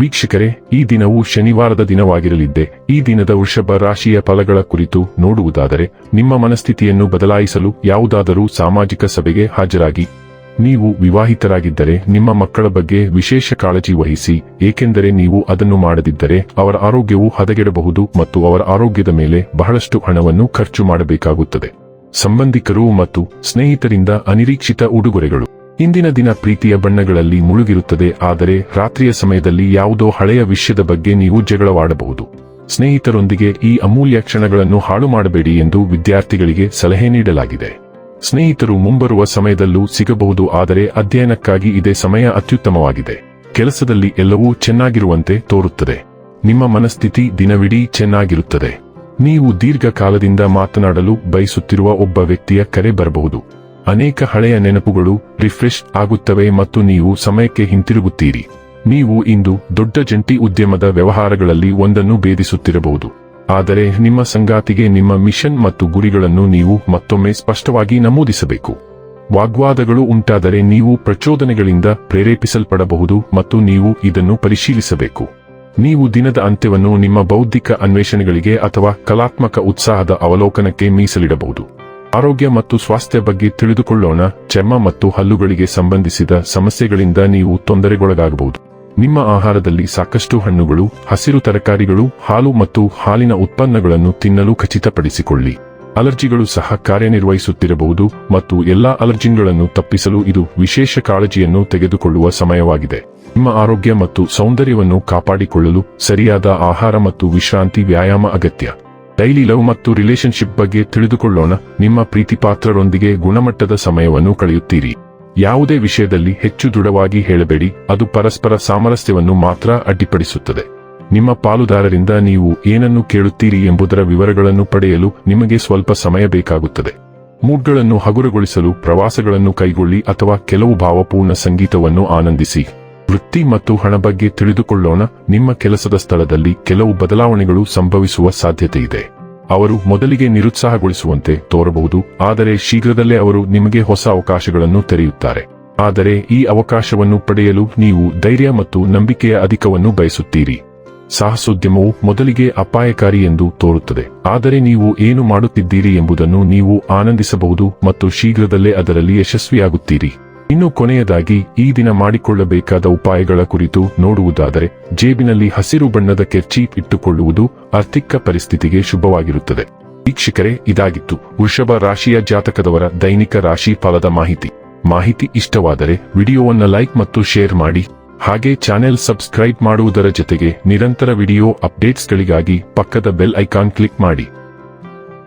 ವೀಕ್ಷಕರೇ, ಈ ದಿನವು ಶನಿವಾರದ ದಿನವಾಗಿರಲಿದ್ದೆ. ಈ ದಿನದ ವೃಷಭ ರಾಶಿಯ ಫಲಗಳ ಕುರಿತು ನೋಡುವುದಾದರೆ, ನಿಮ್ಮ ಮನಸ್ಥಿತಿಯನ್ನು ಬದಲಾಯಿಸಲು ಯಾವುದಾದರೂ ಸಾಮಾಜಿಕ ಸಭೆಗೆ ಹಾಜರಾಗಿ. ನೀವು ವಿವಾಹಿತರಾಗಿದ್ದರೆ, ನಿಮ್ಮ ಮಕ್ಕಳ ಬಗ್ಗೆ ವಿಶೇಷ ಕಾಳಜಿ ವಹಿಸಿ, ಏಕೆಂದರೆ ನೀವು ಅದನ್ನು ಮಾಡದಿದ್ದರೆ, ಅವರ ಆರೋಗ್ಯವು ಹದಗೆಡಬಹುದು ಮತ್ತು ಅವರ ಆರೋಗ್ಯದ ಮೇಲೆ ಬಹಳಷ್ಟು ಹಣವನ್ನು ಖರ್ಚು ಮಾಡಬೇಕಾಗುತ್ತದೆ. ಸಂಬಂಧಿಕರು ಮತ್ತು ಸ್ನೇಹಿತರಿಂದ ಅನಿರೀಕ್ಷಿತ ಉಡುಗೊರೆಗಳು. ಇಂದಿನ ದಿನ ಪ್ರೀತಿಯ ಬಣ್ಣಗಳಲ್ಲಿ ಮುಳುಗಿರುತ್ತದೆ, ಆದರೆ ರಾತ್ರಿಯ ಸಮಯದಲ್ಲಿ ಯಾವುದೋ ಹಳೆಯ ವಿಷಯದ ಬಗ್ಗೆ ನೀವು ಜಗಳವಾಡಬಹುದು. ಸ್ನೇಹಿತರೊಂದಿಗೆ ಈ ಅಮೂಲ್ಯ ಕ್ಷಣಗಳನ್ನು ಹಾಳು ಮಾಡಬೇಡಿ ಎಂದು ವಿದ್ಯಾರ್ಥಿಗಳಿಗೆ ಸಲಹೆ ನೀಡಲಾಗಿದೆ. ಸ್ನೇಹಿತರು ಮುಂಬರುವ ಸಮಯದಲ್ಲೂ ಸಿಗಬಹುದು, ಆದರೆ ಅಧ್ಯಯನಕ್ಕಾಗಿ ಇದೇ ಸಮಯ ಅತ್ಯುತ್ತಮವಾಗಿದೆ. ಕೆಲಸದಲ್ಲಿ ಎಲ್ಲವೂ ಚೆನ್ನಾಗಿರುವಂತೆ ತೋರುತ್ತದೆ. ನಿಮ್ಮ ಮನಸ್ಥಿತಿ ದಿನವಿಡೀ ಚೆನ್ನಾಗಿರುತ್ತದೆ. ನೀವು ದೀರ್ಘಕಾಲದಿಂದ ಮಾತನಾಡಲು ಬಯಸುತ್ತಿರುವ ಒಬ್ಬ ವ್ಯಕ್ತಿಯ ಕರೆ ಬರಬಹುದು. ಅನೇಕ ಹಳೆಯ ನೆನಪುಗಳು ರಿಫ್ರೆಶ್ ಆಗುತ್ತವೆ ಮತ್ತು ನೀವು ಸಮಯಕ್ಕೆ ಹಿಂತಿರುಗುತ್ತೀರಿ. ನೀವು ಇಂದು ದೊಡ್ಡ ಜಂಟಿ ಉದ್ಯಮದ ವ್ಯವಹಾರಗಳಲ್ಲಿ ಒಂದನ್ನು ಭೇದಿಸುತ್ತಿರಬಹುದು. ಆದರೆ ನಿಮ್ಮ ಸಂಗಾತಿಗೆ ನಿಮ್ಮ ಮಿಷನ್ ಮತ್ತು ಗುರಿಗಳನ್ನು ನೀವು ಮತ್ತೊಮ್ಮೆ ಸ್ಪಷ್ಟವಾಗಿ ನಮೂದಿಸಬೇಕು. ವಾಗ್ವಾದಗಳು ಉಂಟಾದರೆ ನೀವು ಪ್ರಚೋದನೆಗಳಿಂದ ಪ್ರೇರೇಪಿಸಲ್ಪಡಬಹುದು ಮತ್ತು ನೀವು ಇದನ್ನು ಪರಿಶೀಲಿಸಬೇಕು. ನೀವು ದಿನದ ಅಂತ್ಯವನ್ನು ನಿಮ್ಮ ಬೌದ್ಧಿಕ ಅನ್ವೇಷಣೆಗಳಿಗೆ ಅಥವಾ ಕಲಾತ್ಮಕ ಉತ್ಸಾಹದ ಅವಲೋಕನಕ್ಕೆ ಮೀಸಲಿಡಬಹುದು. ಆರೋಗ್ಯ ಮತ್ತು ಸ್ವಾಸ್ಥ್ಯ ಬಗ್ಗೆ ತಿಳಿದುಕೊಳ್ಳೋಣ ಚರ್ಮ ಮತ್ತು ಹಲ್ಲುಗಳಿಗೆ ಸಂಬಂಧಿಸಿದ ಸಮಸ್ಯೆಗಳಿಂದ ನೀವು ತೊಂದರೆಗೊಳಗಾಗಬಹುದು. ನಿಮ್ಮ ಆಹಾರದಲ್ಲಿ ಸಾಕಷ್ಟು ಹಣ್ಣುಗಳು, ಹಸಿರು ತರಕಾರಿಗಳು, ಹಾಲು ಮತ್ತು ಹಾಲಿನ ಉತ್ಪನ್ನಗಳನ್ನು ತಿನ್ನಲು ಖಚಿತಪಡಿಸಿಕೊಳ್ಳಿ. ಅಲರ್ಜಿಗಳು ಸಹ ಕಾರ್ಯನಿರ್ವಹಿಸುತ್ತಿರಬಹುದು ಮತ್ತು ಎಲ್ಲಾ ಅಲರ್ಜಿಗಳನ್ನು ತಪ್ಪಿಸಲು ಇದು ವಿಶೇಷ ಕಾಳಜಿಯನ್ನು ತೆಗೆದುಕೊಳ್ಳುವ ಸಮಯವಾಗಿದೆ. ನಿಮ್ಮ ಆರೋಗ್ಯ ಮತ್ತು ಸೌಂದರ್ಯವನ್ನು ಕಾಪಾಡಿಕೊಳ್ಳಲು ಸರಿಯಾದ ಆಹಾರ ಮತ್ತು ವಿಶ್ರಾಂತಿ ವ್ಯಾಯಾಮ ಅಗತ್ಯ. ಡೈಲಿ ಲವ್ ಮತ್ತು ರಿಲೇಶನ್ಶಿಪ್ ಬಗ್ಗೆ ತಿಳಿದುಕೊಳ್ಳೋಣ. ನಿಮ್ಮ ಪ್ರೀತಿಪಾತ್ರರೊಂದಿಗೆ ಗುಣಮಟ್ಟದ ಸಮಯವನ್ನು ಕಳೆಯುತ್ತೀರಿ. ಯಾವುದೇ ವಿಷಯದಲ್ಲಿ ಹೆಚ್ಚು ದೃಢವಾಗಿ ಹೇಳಬೇಡಿ. ಅದು ಪರಸ್ಪರ ಸಾಮರಸ್ಯವನ್ನು ಮಾತ್ರ ಅಡ್ಡಿಪಡಿಸುತ್ತದೆ. ನಿಮ್ಮ ಪಾಲುದಾರರಿಂದ ನೀವು ಏನನ್ನು ಕೇಳುತ್ತೀರಿ ಎಂಬುದರ ವಿವರಗಳನ್ನು ಪಡೆಯಲು ನಿಮಗೆ ಸ್ವಲ್ಪ ಸಮಯ ಬೇಕಾಗುತ್ತದೆ. ಮೂಡ್ಗಳನ್ನು ಹಗುರಗೊಳಿಸಲು ಪ್ರವಾಸಗಳನ್ನು ಕೈಗೊಳ್ಳಿ ಅಥವಾ ಕೆಲವು ಭಾವಪೂರ್ಣ ಸಂಗೀತವನ್ನು ಆನಂದಿಸಿ. ವೃತ್ತಿ ಮತ್ತು ಹಣ ಬಗ್ಗೆ ತಿಳಿದುಕೊಳ್ಳೋಣ. ನಿಮ್ಮ ಕೆಲಸದ ಸ್ಥಳದಲ್ಲಿ ಕೆಲವು ಬದಲಾವಣೆಗಳು ಸಂಭವಿಸುವ ಸಾಧ್ಯತೆ ಇದೆ. ಅವರು ಮೊದಲಿಗೆ ನಿರುತ್ಸಾಹಗೊಳಿಸುವಂತೆ ತೋರಬಹುದು, ಆದರೆ ಶೀಘ್ರದಲ್ಲೇ ಅವರು ನಿಮಗೆ ಹೊಸ ಅವಕಾಶಗಳನ್ನು ತೆರೆಯುತ್ತಾರೆ. ಆದರೆ ಈ ಅವಕಾಶವನ್ನು ಪಡೆಯಲು ನೀವು ಧೈರ್ಯ ಮತ್ತು ನಂಬಿಕೆಯ ಅಧಿಕವನ್ನು ಬಯಸುತ್ತೀರಿ. ಸಾಹಸೋದ್ಯಮವು ಮೊದಲಿಗೆ ಅಪಾಯಕಾರಿ ಎಂದು ತೋರುತ್ತದೆ. ಆದರೆ ನೀವು ಏನು ಮಾಡುತ್ತಿದ್ದೀರಿ ಎಂಬುದನ್ನು ನೀವು ಆನಂದಿಸಬಹುದು ಮತ್ತು ಶೀಘ್ರದಲ್ಲೇ ಅದರಲ್ಲಿ ಯಶಸ್ವಿಯಾಗುತ್ತೀರಿ. ಇನ್ನು ಕೊನೆಯದಾಗಿ ಈ ದಿನ ಮಾಡಿಕೊಳ್ಳಬೇಕಾದ ಉಪಾಯಗಳ ಕುರಿತು ನೋಡುವುದಾದರೆ, ಜೇಬಿನಲ್ಲಿ ಹಸಿರು ಬಣ್ಣದ ಕೆರ್ಚಿ ಇಟ್ಟುಕೊಳ್ಳುವುದು ಆರ್ಥಿಕ ಪರಿಸ್ಥಿತಿಗೆ ಶುಭವಾಗಿರುತ್ತದೆ. ವೀಕ್ಷಕರೇ, ಇದಾಗಿತ್ತು ವೃಷಭ ರಾಶಿಯ ಜಾತಕದವರ ದೈನಿಕ ರಾಶಿ ಫಲದ ಮಾಹಿತಿ. ಮಾಹಿತಿ ಇಷ್ಟವಾದರೆ ವಿಡಿಯೋವನ್ನು ಲೈಕ್ ಮತ್ತು ಶೇರ್ ಮಾಡಿ, ಹಾಗೆ ಚಾನೆಲ್ ಸಬ್ಸ್ಕ್ರೈಬ್ ಮಾಡುವುದರ ಜೊತೆಗೆ ನಿರಂತರ ವಿಡಿಯೋ ಅಪ್ಡೇಟ್ಸ್ಗಳಿಗಾಗಿ ಪಕ್ಕದ ಬೆಲ್ ಐಕಾನ್ ಕ್ಲಿಕ್ ಮಾಡಿ.